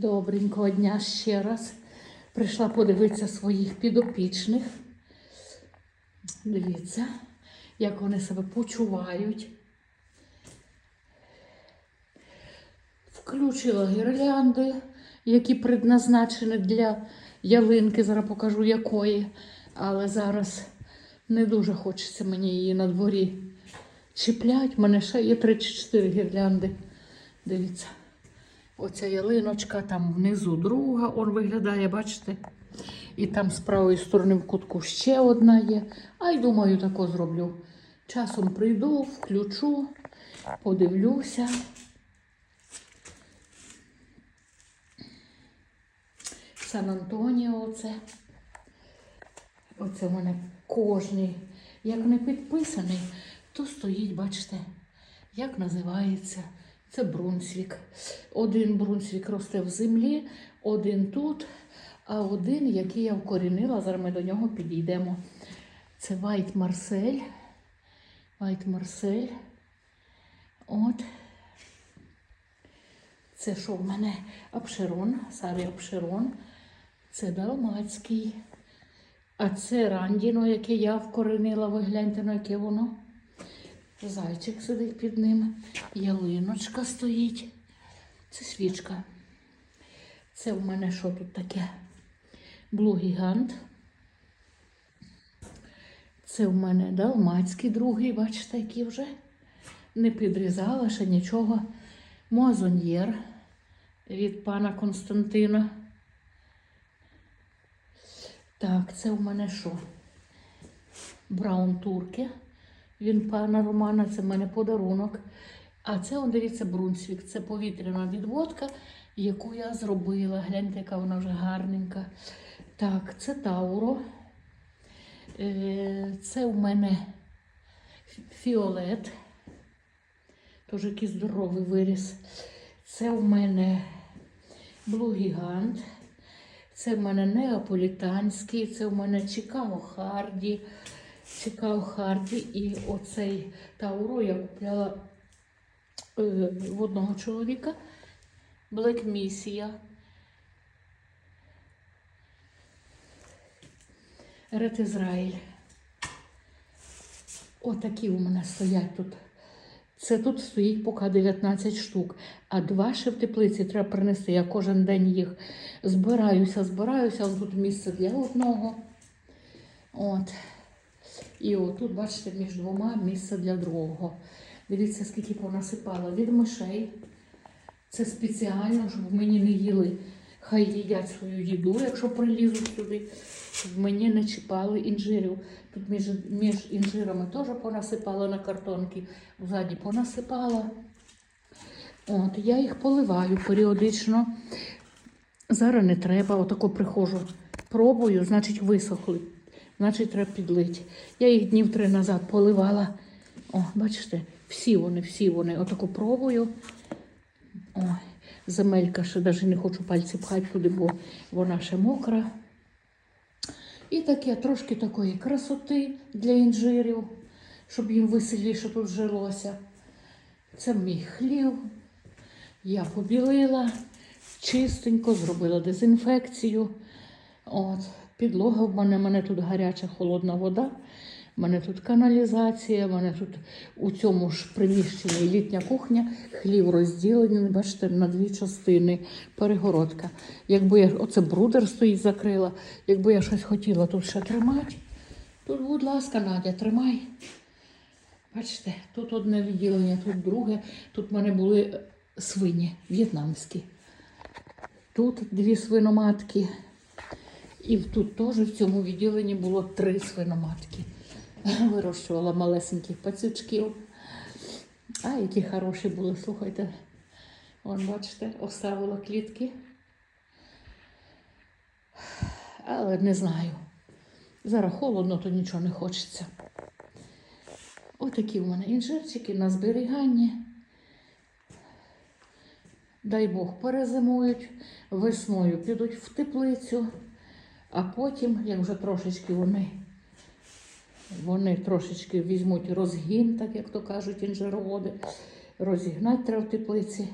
Добренького дня ще раз. Прийшла подивитися своїх підопічних. Дивіться, як вони себе почувають. Включила гірлянди, які предназначені для ялинки. Зараз покажу якої. Але зараз не дуже хочеться мені її на дворі чіплять. У мене ще є 3 чи 4 гірлянди. Дивіться. Оця ялиночка, там внизу друга, он виглядає, бачите? І там з правої сторони в кутку ще одна є. А й думаю, тако зроблю. Часом прийду, включу, подивлюся. Сан Антоніо оце. Оце в мене кожний. Як не підписаний, то стоїть, бачите, як називається. Це Брунсвік. Один Брунсвік росте в землі, один тут, а один, який я вкорінила, зараз ми до нього підійдемо. Це Вайт Марсель. Вайт Марсель. От. Це що в мене Апшерон, Сарі Апшерон. Це Далмацький. А це Рандіно, яке я вкоренила, ви гляньте, на яке воно. Зайчик сидить під ним, ялиночка стоїть. Це свічка. Це в мене що тут таке? Блу-гігант. Це в мене далмацький другий, бачите, який вже не підрізала ще нічого. Мозоньєр від пана Константина. Так, це в мене що? Браун турки. Він пана Романа, це в мене подарунок. А це, он, дивіться, Брунсвік. Це повітряна відводка, яку я зробила. Гляньте, яка вона вже гарненька. Так, це Тауро. Е, Це у мене фіолет. Тож який здоровий виріс. Це у мене Блу Гігант. Це в мене неаполітанський, це в мене Чикаго Харді. Чикаго Харді. І оцей Тауро я купляла е, в одного чоловіка. Блек Місія. Ред Ізраїль. Отакі у мене стоять тут. Це тут стоїть поки 19 штук, а два ще в теплиці треба принести. Я кожен день їх збираюся, збираюся. Тут місце для одного. От. І отут, бачите, між двома місце для другого. Дивіться, скільки понасипала від мишей. Це спеціально, щоб мені не їли. Хай їдять свою їду, якщо прилізуть сюди, щоб мені не чіпали інжирів. Тут між, між інжирами теж понасипала на картонки, взаді понасипала. От, я їх поливаю періодично. Зараз не треба, отако приходжу, пробую, значить висохли, значить треба підлити. Я їх днів три назад поливала. О, бачите, всі вони, всі вони. Отако пробую. Ой, земелька ще навіть не хочу пальці пхати туди, бо вона ще мокра. І таке трошки такої красоти для інжирів, щоб їм веселіше тут жилося. Це мій хлів. Я побілила чистенько, зробила дезінфекцію. От, підлога в мене, в мене тут гаряча холодна вода. У мене тут каналізація, в мене тут у цьому ж приміщенні літня кухня, хлів розділений, бачите, на дві частини, перегородка. Якби я оце брудер стоїть, закрила. Якби я щось хотіла тут ще тримати, тут, будь ласка, Надя, тримай. Бачите, тут одне відділення, тут друге. Тут в мене були свині в'єтнамські. Тут дві свиноматки. І тут теж в цьому відділенні було три свиноматки. Вирощувала малесеньких пацючків. А які хороші були, слухайте. Вон, бачите, оставила клітки. Але не знаю. Зараз холодно, то нічого не хочеться. Отакі в мене інжирчики на зберіганні. Дай Бог перезимують, весною підуть в теплицю, а потім, як вже трошечки вони, вони трошечки візьмуть розгін, так як то кажуть інжироводи, розігнати треба в теплиці.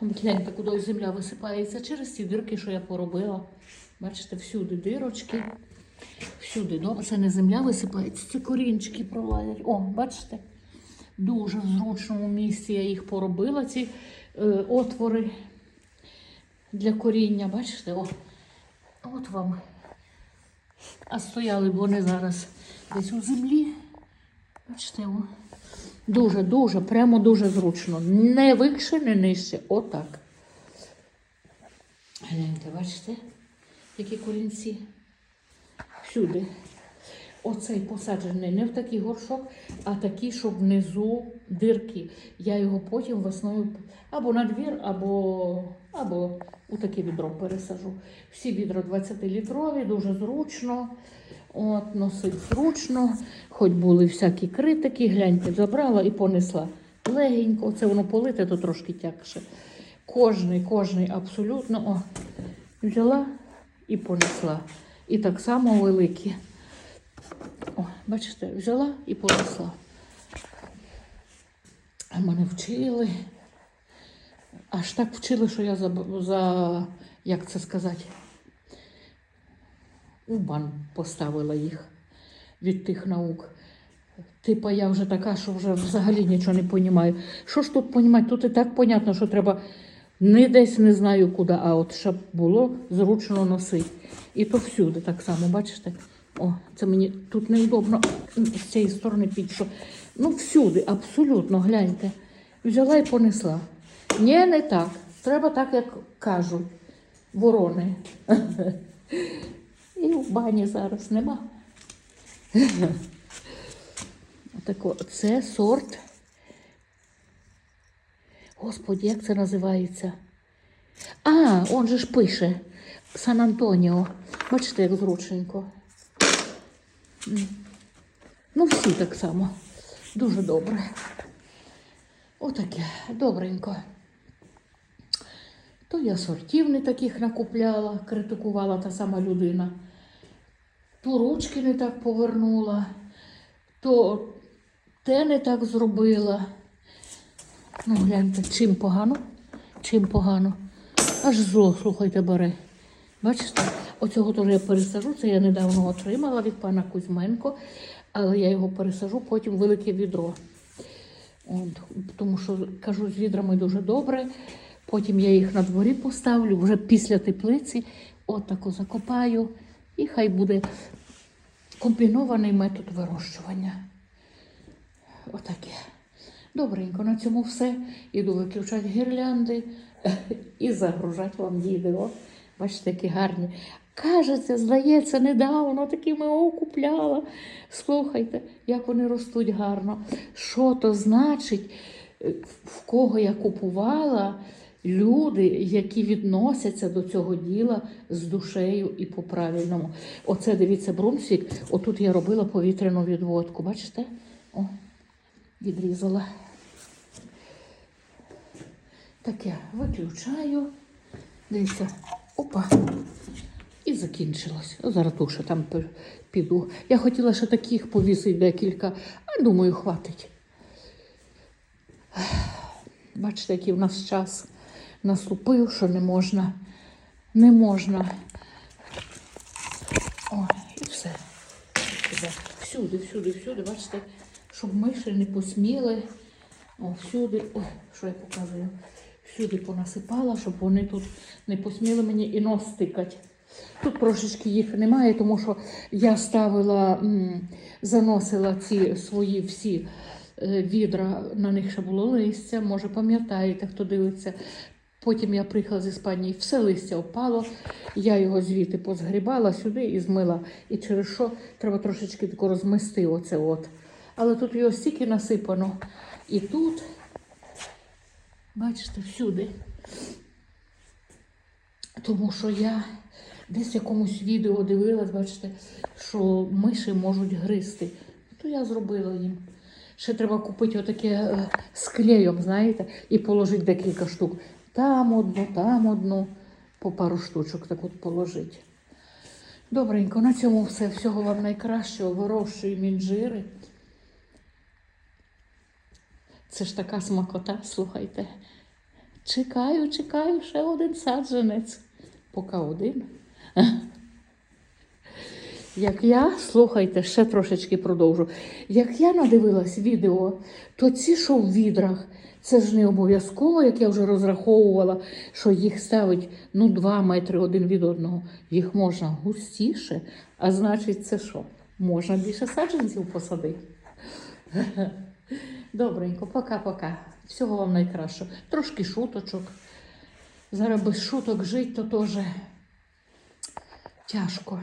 Гляньте, куди земля висипається через ці дирки, що я поробила. Бачите, всюди дирочки, всюди. Ну, це не земля висипається, це корінчики пролазять. О, бачите? Дуже в зручному місці я їх поробила, ці е, отвори для коріння. Бачите? О, от вам. А стояли б вони зараз десь у землі. Бачите, о. Дуже, дуже, прямо дуже зручно. Не вище, не нижче. Отак. Гляньте, бачите, які корінці. Всюди. Оцей посаджений не в такий горшок, а такий, щоб внизу дирки. Я його потім весною або на двір, або, або у таке відро пересажу. Всі відра 20-літрові, дуже зручно. От, носить зручно, хоч були всякі критики, гляньте, забрала і понесла. Легенько, це воно полите, то трошки тягше. Кожний, кожний абсолютно о, взяла і понесла. І так само великі. О, бачите, взяла і понесла. А мене вчили. Аж так вчили, що я за, за як це сказати, у бан поставила їх від тих наук. Типа я вже така, що вже взагалі нічого не розумію. Що ж тут понімати? Тут і так понятно, що треба не десь не знаю куди, а от щоб було зручно носити. І то всюди так само, бачите? О, це мені тут неудобно з цієї сторони підійшло. Ну, всюди, абсолютно, гляньте. Взяла і понесла. Ні, не так. Треба так, як кажуть ворони. І в бані зараз нема. Отако, це сорт. Господи, як це називається? А, он же ж пише Сан Антоніо. Бачите, як зручненько. Ну, всі так само. Дуже добре. Отаке, добренько. То я сортів не таких накупляла, критикувала та сама людина. То ручки не так повернула, то те не так зробила. Ну, гляньте, чим погано, чим погано. Аж зло, слухайте, бере. Бачите, оцього теж я пересажу, це я недавно отримала від пана Кузьменко, але я його пересажу, потім велике відро. От, тому що кажу, з відрами дуже добре. Потім я їх на дворі поставлю, вже після теплиці, отако закопаю, і хай буде комбінований метод вирощування. Отаке. Добренько, на цьому все. Іду виключати гірлянди і загружати вам відео. Бачите, які гарні. Кажеться, здається, недавно такими о, купляла. Слухайте, як вони ростуть гарно. Що то значить, в кого я купувала, люди, які відносяться до цього діла з душею і по-правильному. Оце дивіться, брунсвік. Отут я робила повітряну відводку. Бачите? О, відрізала. Таке виключаю. Дивіться, опа. І закінчилось. Зараз тут ще там піду. Я хотіла ще таких повісити декілька, а думаю, хватить. Бачите, який в нас час наступив, що не можна. Не можна. Ой, і все. Всюди, всюди, всюди, бачите, щоб миші не посміли. О, всюди, ой, що я показую? Всюди понасипала, щоб вони тут не посміли мені і нос тикати. Тут трошечки їх немає, тому що я ставила, заносила ці свої всі е, відра, на них ще було листя, може пам'ятаєте, хто дивиться. Потім я приїхала з Іспанії, все листя впало, я його звідти позгрібала сюди і змила. І через що треба трошечки тако розмести оце от. Але тут його стільки насипано. І тут, бачите, всюди. Тому що я десь в якомусь відео дивилась, бачите, що миші можуть гризти. То я зробила їм. Ще треба купити отаке е, з клеєм, знаєте, і положити декілька штук. Там одну, там одну, по пару штучок так от положити. Добренько, на цьому все. Всього вам найкращого. вирощуємо мінжири. Це ж така смакота, слухайте. Чекаю, чекаю, ще один саджанець. Поки один. Як я, слухайте, ще трошечки продовжу. Як я надивилась відео, то ці, що в відрах, це ж не обов'язково, як я вже розраховувала, що їх ставить ну, 2 метри один від одного. Їх можна густіше, а значить, це що? Можна більше саджанців посадити. Добренько, пока-пока. Всього вам найкращого. Трошки шуточок. Зараз без шуток жити, то теж тяжко.